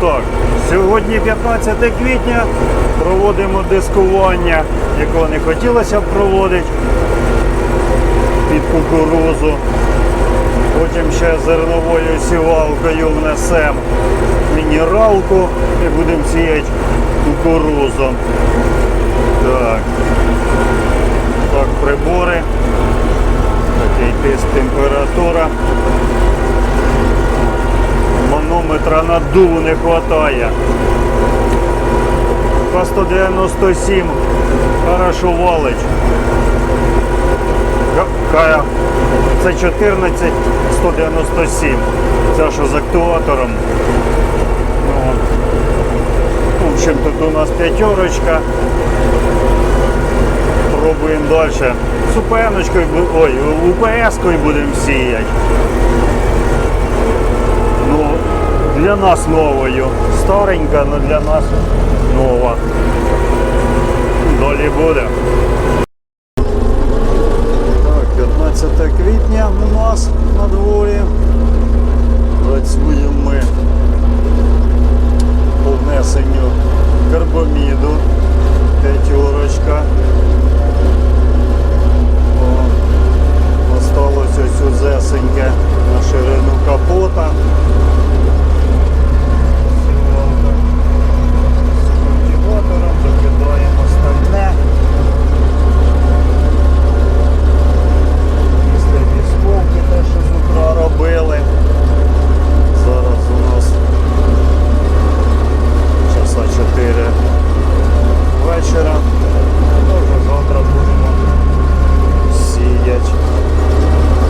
так, сьогодні 15 квітня проводимо дискування, якого не хотілося б проводити під кукурузу. Потім ще зерновою сівалкою внесемо мінералку і будемо сіяти кукурузу. Так. Так, прибори. Такий тиск температура. Манометра наддуву не вистачає. К-197 хорошо валить. Це 14 197. Це що з актуатором. Ну. В общем, тут у нас п'ятерочка. Пробуємо далі. З УПН-очкою, ой, УПС-кою будемо сіяти. Ну, для нас новою. Старенька, але для нас нова. Долі буде. Так, 15 квітня у нас на дворі. Працюємо ми по внесенню карбаміду. П'ятерочка. О, Осталось ось узесеньке на ширину капота. Сівалка з культиватором, докидаємо остальне. Після військовки те, що з утра робили. Зараз у нас часа 4 вечора. Може завтра будемо сіяти.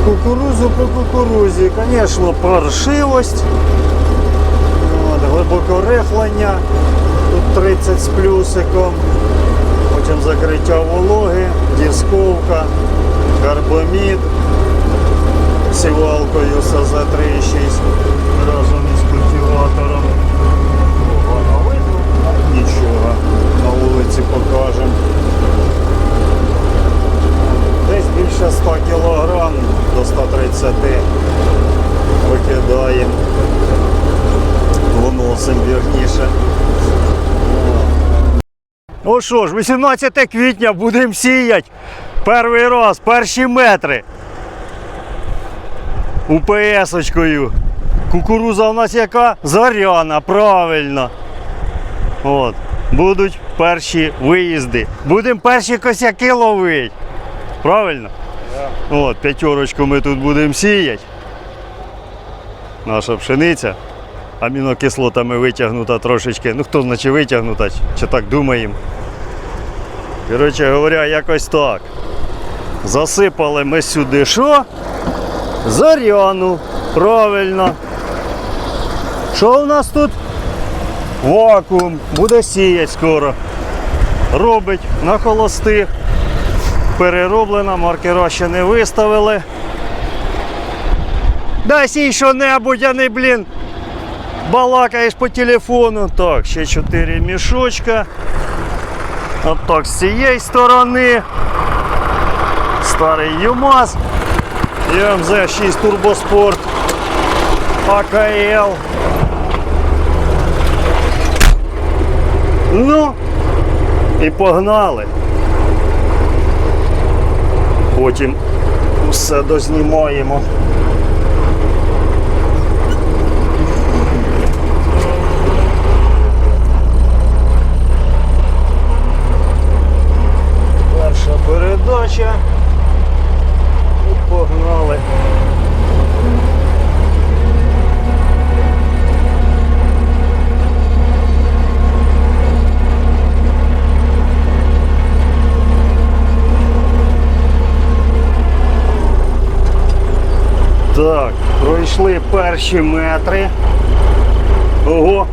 Кукурузу по звісно, паршивость. От, глибокорихлення. Тут 30 з плюсиком. Потім закриття вологи, дісковка, карбомід сівалкою СЗ-3,6 разом із культиватором. Нічого. На вулиці Ну що ж, 18 квітня будемо сіяти. Перший раз, перші метри. УПС-очкою. Кукуруза у нас яка? Заряна, правильно. От. Будуть перші виїзди. Будемо перші косяки ловити. Правильно? От, п'ятерочку ми тут будемо сіяти. Наша пшениця. Амінокислотами витягнута трошечки. Ну хто значить витягнута, чи так думаємо. Коротше говоря, якось так. Засипали ми сюди що? Заряну. Правильно. Що у нас тут? Вакуум. Буде сіяти скоро. Робить на холостих. Перероблена, маркера ще не виставили. Дай сій що-небудь, а не, блін, балакаєш по телефону. Так, ще 4 мішочка. От так з цієї сторони. Старий ЮМАЗ. МЗ-6 Турбоспорт. АКЛ. Ну, і погнали. Потім все дознімаємо. Перша передача. І погнали. Так, пройшли перші метри. Ого,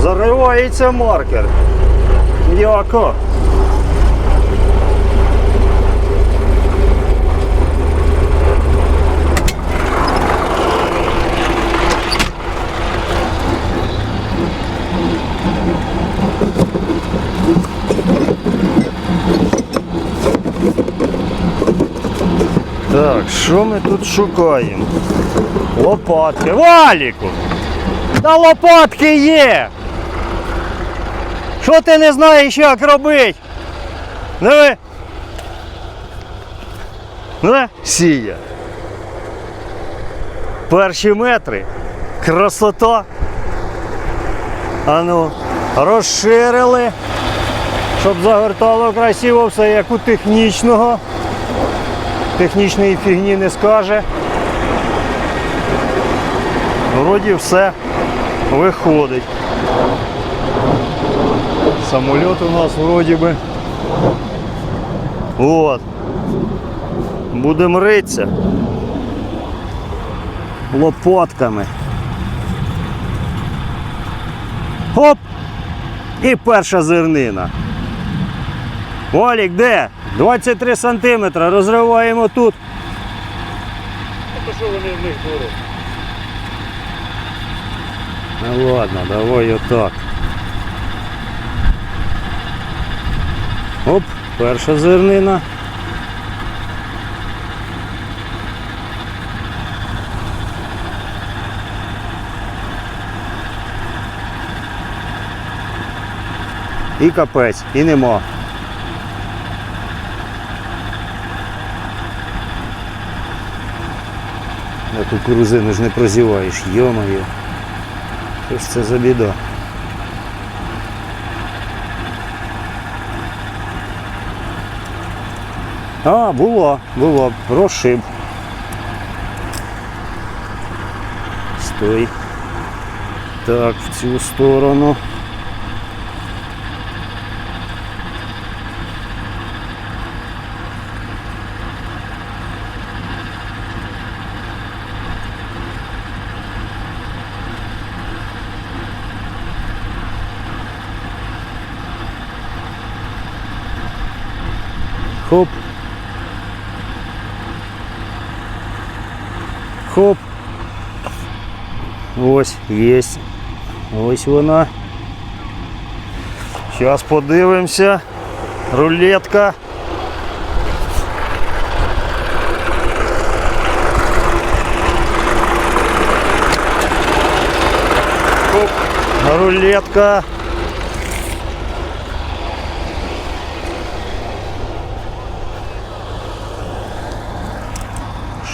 заривається маркер. Яко? Так, що ми тут шукаємо? Лопатки. Валіку! Та лопатки є. Що ти не знаєш, як робити? Диви. Не? Сія. Перші метри. Красота. Ану, розширили, щоб загортало красиво все, як у технічного. Технічної фігні не скаже. Вроді все виходить. Самоліт у нас вроді би. От. Будемо ритися. Лопатками. Хоп! І перша зернина. Олік, де? 23 сантиметра. Розриваємо тут. Що вони в них беруть? Ну ладно, давай отак. Оп, перша зернина. І капець, і нема. На кукурузину ж не прозіваєш, йо-моє. Що ж це за біда? А, було, було, розшиб. Стой. Так, в цю сторону. Хоп. Хоп. Ось, єсть. Ось вона. Зараз подивимося. Рулетка. Хоп. Рулетка.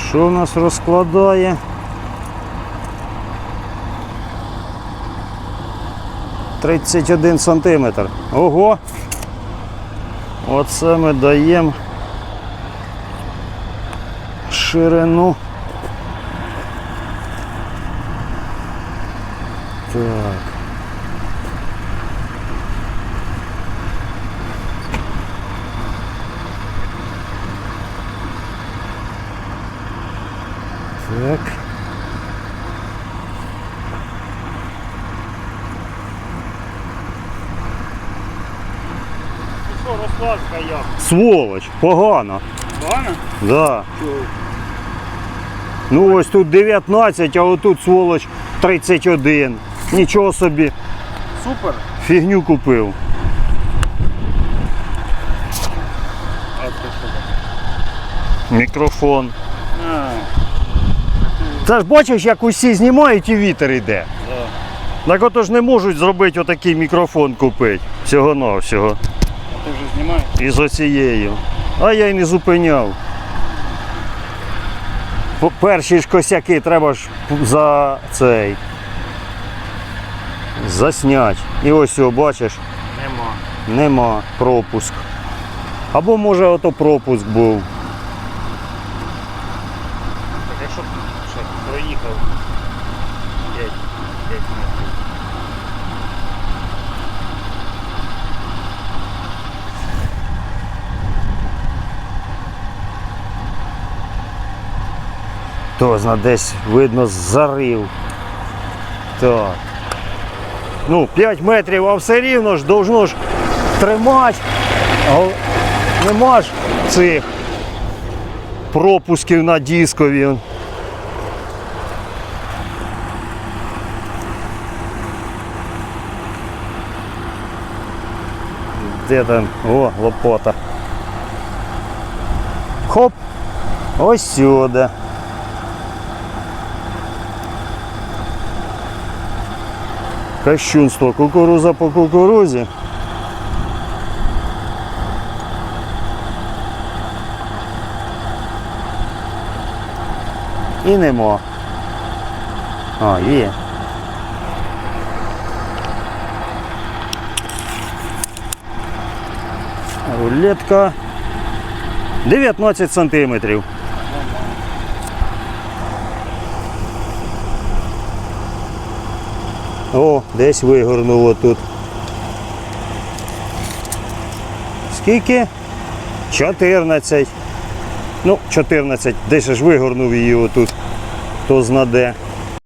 Що в нас розкладає? Тридцять один сантиметр. Ого! Оце ми даємо ширину. Так. Розкладка як? Сволоч, погано. Погано? Да. Чого? Ну ось тут 19, а отут сволоч 31. Нічого собі, Супер. фігню купив. Мікрофон. А, Це ж бачиш, як усі знімають і вітер йде. Так ото ж не можуть зробити отакий мікрофон купити. Всього навсього А ти вже знімаєш? Із оцією. А я й не зупиняв. Перші ж косяки треба ж за цей. Заснять. І ось його бачиш, Нема. нема пропуск. Або може ото пропуск був. Так якщо б ще проїхав 5, 5 метрів. То зна десь видно зарив. Так. Ну, 5 метрів, а все рівно ж должно ж тримати. Нема ж цих пропусків на дискові. Де там? О, лопата. Хоп! Ось сюди. Кощунство. Кукуруза по кукурузі. І нема. А, є. Рулетка 19 сантиметрів. О, десь вигорнуло тут. Скільки? 14. Ну, 14. Десь ж вигорнув її отут. Хто знаде.